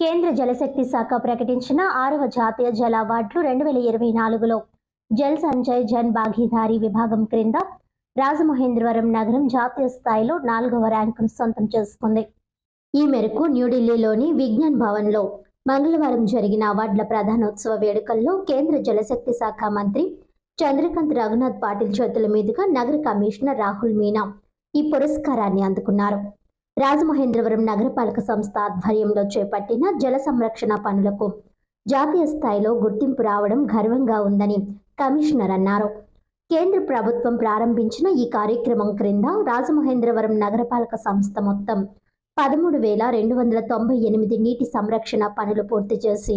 కేంద్ర జలశక్తి శాఖ ప్రకటించిన ఆరవ జాతీయ జల అవార్డులు రెండు వేల ఇరవై నాలుగులో. జల్ సంచయ్ జన్ భాగీదారి విభాగం క్రింద రాజమహేంద్రవరం నగరం జాతీయ స్థాయిలో నాలుగవ ర్యాంకును సొంతం చేసుకుంది. ఈ మేరకు న్యూఢిల్లీలోని విజ్ఞాన్ భవన్లో మంగళవారం జరిగిన అవార్డుల ప్రధానోత్సవ వేడుకల్లో కేంద్ర జలశక్తి శాఖ మంత్రి చంద్రకాంత్ రఘునాథ్ పాటిల్ చేతుల మీదుగా నగర కమిషనర్ రాహుల్ మీనా ఈ పురస్కారాన్ని అందుకున్నారు. రాజమహేంద్రవరం నగరపాలక సంస్థ ఆధ్వర్యంలో చేపట్టిన జల సంరక్షణ పనులకు జాతీయ స్థాయిలో గుర్తింపు రావడం గర్వంగా ఉందని కమిషనర్ అన్నారు. కేంద్ర ప్రభుత్వం ప్రారంభించిన ఈ కార్యక్రమం క్రింద రాజమహేంద్రవరం నగరపాలక సంస్థ మొత్తం పదమూడు వేల రెండు వందల తొంభై ఎనిమిది నీటి సంరక్షణ పనులు పూర్తి చేసి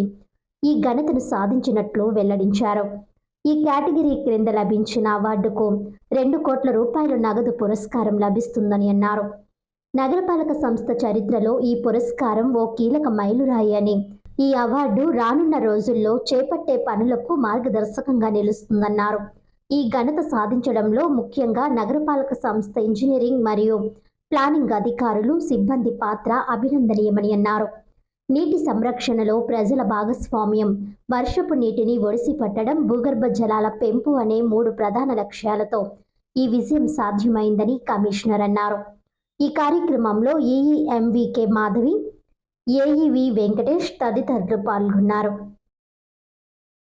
ఈ ఘనతను సాధించినట్లు వెల్లడించారు. ఈ కేటగిరీ క్రింద లభించిన అవార్డుకు రెండు కోట్ల రూపాయల నగదు పురస్కారం లభిస్తుందని అన్నారు. నగరపాలక సంస్థ చరిత్రలో ఈ పురస్కారం ఓ కీలక మైలురాయి అని. ఈ అవార్డు రానున్న రోజుల్లో చేపట్టే పనులకు మార్గదర్శకంగా నిలుస్తుందన్నారు. ఈ ఘనత సాధించడంలో ముఖ్యంగా నగరపాలక సంస్థ ఇంజనీరింగ్ మరియు ప్లానింగ్ అధికారులు సిబ్బంది పాత్ర అభినందనీయమని అన్నారు. నీటి సంరక్షణలో ప్రజల భాగస్వామ్యం వర్షపు నీటిని ఒడిసి పట్టడం భూగర్భ జలాల పెంపు అనే మూడు ప్రధాన లక్ష్యాలతో ఈ విజయం సాధ్యమైందని కమిషనర్ అన్నారు. ఈ కార్యక్రమంలో ఈఈఎంవికే మాధవి ఏఈవి వెంకటేష్ తదితరులు పాల్గొన్నారు.